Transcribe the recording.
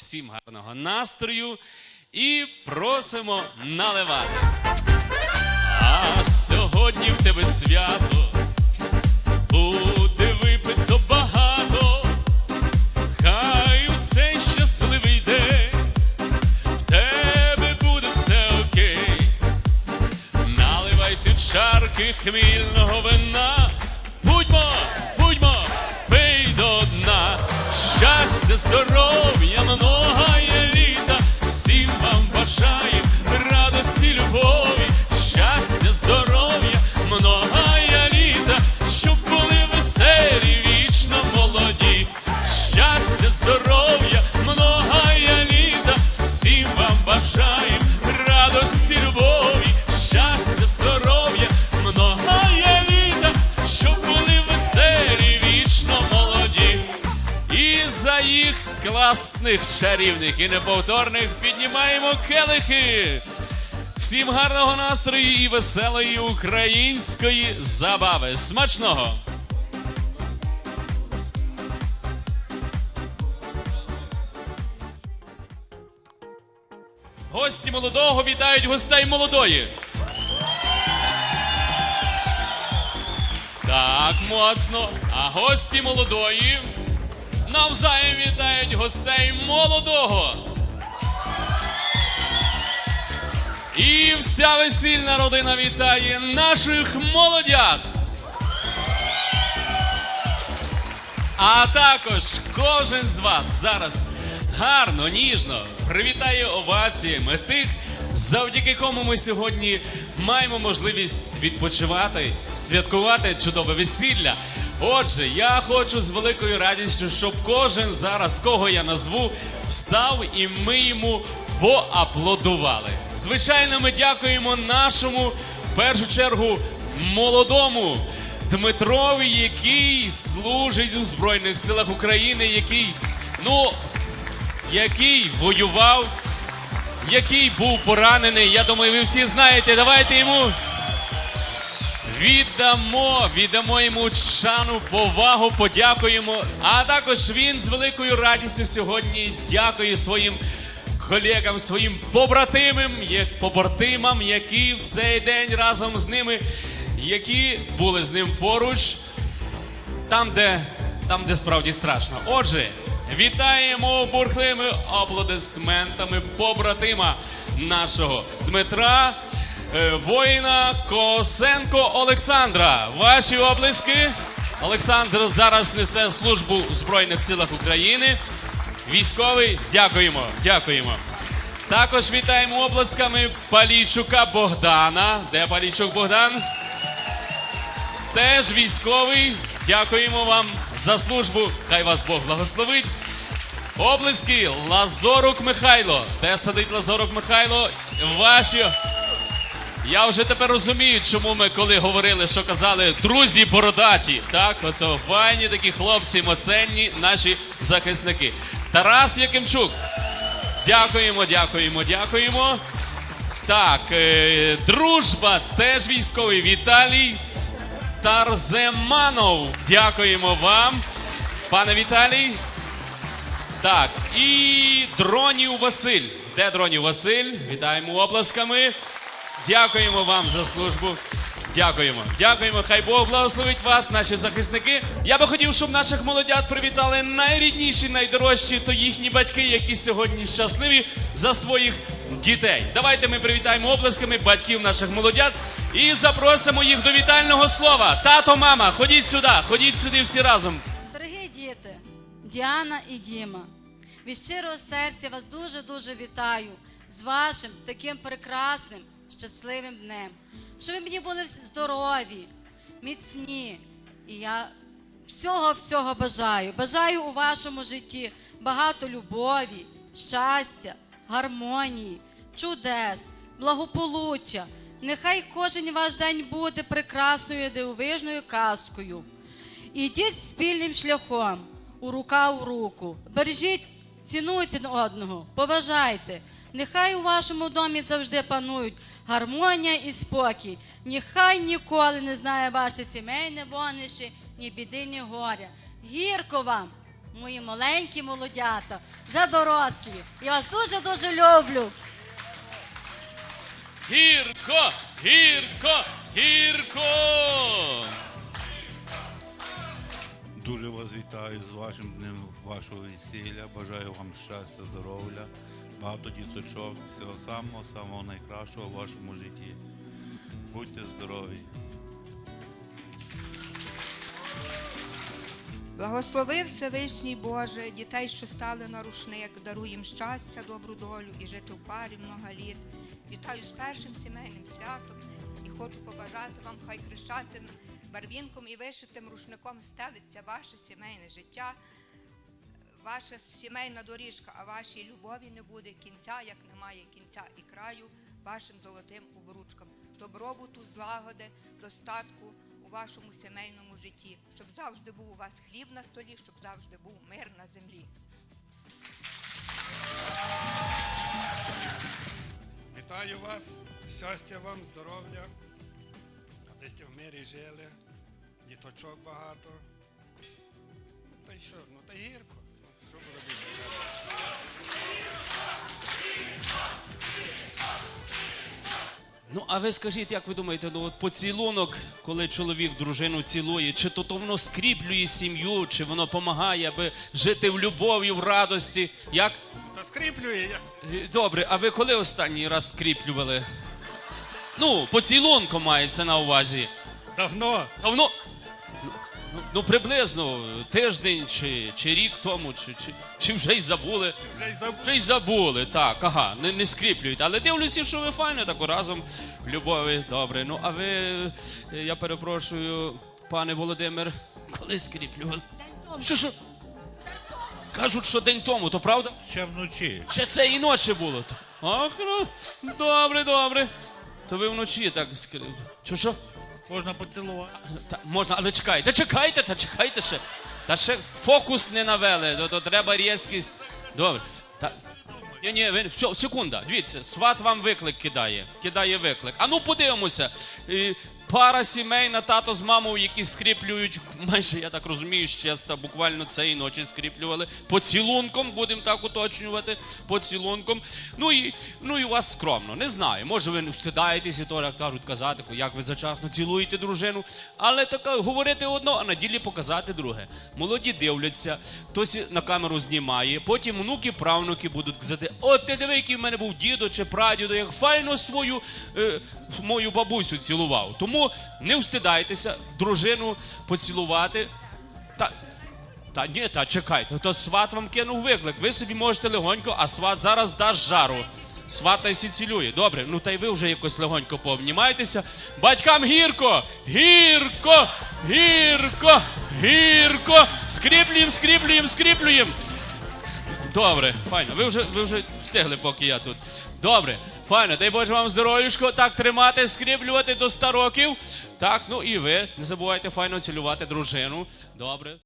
всім гарного настрою і просимо наливати. А сьогодні в тебе свято, буде випито багато, хай у цей щасливий день в тебе буде все окей. Наливайте чарки хмільного вина. Здоров'я, много класних чарівних і неповторних піднімаємо келихи. Всім гарного настрою і веселої української забави. Смачного! Гості молодого вітають гостей молодої. Так, моцно. А гості молодої навзаєм вітають гостей молодого. І вся весільна родина вітає наших молодят. А також кожен з вас зараз гарно, ніжно привітає оваціями тих, завдяки кому ми сьогодні маємо можливість відпочивати, святкувати чудове весілля. Отже, я хочу з великою радістю, щоб кожен зараз, кого я назву, встав і ми йому поаплодували. Звичайно, ми дякуємо нашому, в першу чергу, молодому Дмитрові, який служить у Збройних силах України, який, ну, який воював, який був поранений. Я думаю, ви всі знаєте. Давайте йому віддамо, віддамо йому шану, повагу, подякуємо. А також він з великою радістю сьогодні дякує своїм колегам, своїм побратимам, побратимам, які в цей день разом з ними, які були з ним поруч там, де, там, де справді страшно. Отже, вітаємо бурхливими аплодисментами побратима нашого Дмитра, воїна Косенко Олександра. Ваші оплески. Олександр зараз несе службу у Збройних силах України. Військовий, дякуємо, дякуємо. Також вітаємо оплесками Палійчука Богдана. Де Палійчук Богдан? теж військовий. Дякуємо вам за службу. Хай вас Бог благословить. Облиски Лазорук Михайло. Де сидить Лазорук Михайло? Ваші. Я вже тепер розумію, чому ми, коли говорили, що казали друзі бородаті. Так, оце файні такі хлопці, моценні, наші захисники. Тарас Якимчук. Дякуємо, дякуємо, дякуємо. Так, е, дружба теж військовий Віталій. Тарземанов. Дякуємо вам, пане Віталій. Так, і Дронів Василь. Де Дронів Василь? Вітаємо оплесками. Дякуємо вам за службу. Дякуємо. Дякуємо. Хай Бог благословить вас, наші захисники. Я би хотів, щоб наших молодят привітали найрідніші, найдорожчі, то їхні батьки, які сьогодні щасливі за своїх дітей. Давайте ми привітаємо оплесками батьків наших молодят і запросимо їх до вітального слова. Тато, мама, ходіть сюди, ходіть сюди всі разом. Дорогі діти, Діана і Діма, від щирого серця вас дуже-дуже вітаю з вашим таким прекрасним, щасливим днем. Щоб ви мені були здорові, міцні. І я всього-всього бажаю. Бажаю у вашому житті багато любові, щастя, гармонії, чудес, благополуччя. Нехай кожен ваш день буде прекрасною дивовижною казкою. Ідіть спільним шляхом, у рука у руку. Бережіть, цінуйте одного, поважайте. Нехай у вашому домі завжди панують гармонія і спокій. Нехай ніколи не знає ваше сімейне вогнище, ні біди, ні горя. Гірко вам, мої маленькі молодята, вже дорослі. Я вас дуже-дуже люблю. Гірко, гірко, гірко. Дуже вас вітаю з вашим днем вашого весілля. Бажаю вам щастя, здоров'я, багато діточок, всього самого, самого найкращого в вашому житті. Будьте здорові! Благослови Всевишній Боже, дітей, що стали на рушник, даруй їм щастя, добру долю і жити в парі много літ. Вітаю з першим сімейним святом і хочу побажати вам, хай хрещатим барвінком і вишитим рушником стелиться ваше сімейне життя, ваша сімейна доріжка, а вашій любові не буде кінця, як немає кінця і краю вашим золотим обручкам, добробуту, злагоди, достатку у вашому сімейному житті, щоб завжди був у вас хліб на столі, щоб завжди був мир на землі. Вітаю вас, щастя вам, здоров'я, аби сте в мирі жили, діточок багато. Та й що, ну та й гірко. Ну, а ви скажіть, як ви думаєте, ну от поцілунок, коли чоловік дружину цілує, чи то, то воно скріплює сім'ю, чи воно допомагає, аби жити в любові, в радості? Як? Та скріплює. Е, Добре, а ви коли останній раз скріплювали? Ну, поцілунком мається на увазі. Давно. Давно. Ну, приблизно тиждень чи, чи рік тому, чи, чи, чи вже й забули. Вже й забув. Вже й забули, так, ага, не, не скріплюють. Але дивлюся, що ви файно так разом в любові. Добре. Ну, а ви, я перепрошую, пане Володимир, коли скріплювали? День тому. Що що? Кажуть, що день тому, то правда? Ще вночі. Ще це і ночі було. Ах, ну, добре, добре. То ви вночі так скріп. Що що? Можна поцілувати. Та, можна, але чекайте, чекайте, та чекайте ще. Та ще фокус не навели, то, то треба різкість. Добре. Та, ні, ні, ви, все, секунда, дивіться, сват вам виклик кидає. Кидає виклик. А ну подивимося. Пара сімейна, тато з мамою, які скріплюють, майже я так розумію, щаста, буквально цієї ночі скріплювали. Поцілунком, будемо так уточнювати, поцілунком. Ну і, ну і у вас скромно. Не знаю. Може, ви не встидаєтесь і то, кажуть, казати, як ви зачасно цілуєте дружину. Але така говорити одно, а на ділі показати друге. Молоді дивляться, хтось на камеру знімає, потім внуки, правнуки будуть казати: от ти диви, який в мене був дідо чи прадідо, як файно свою е, мою бабусю цілував. Тому не встидайтеся дружину поцілувати. Та, та ні, та чекайте, то сват вам кинув виклик. Ви собі можете легонько, а сват зараз дасть жару. Сват та цілює. Добре, ну та й ви вже якось легонько пообнімайтеся. Батькам гірко! Гірко! Гірко! Гірко! Скріплюєм, скріплюєм, скріплюєм! Добре, файно. Ви вже, ви вже встигли, поки я тут. Добре, файно. Дай Боже вам здоров'ячко. Так тримати, скріплювати до 100 років. Так, ну і ви не забувайте файно цілювати дружину. Добре.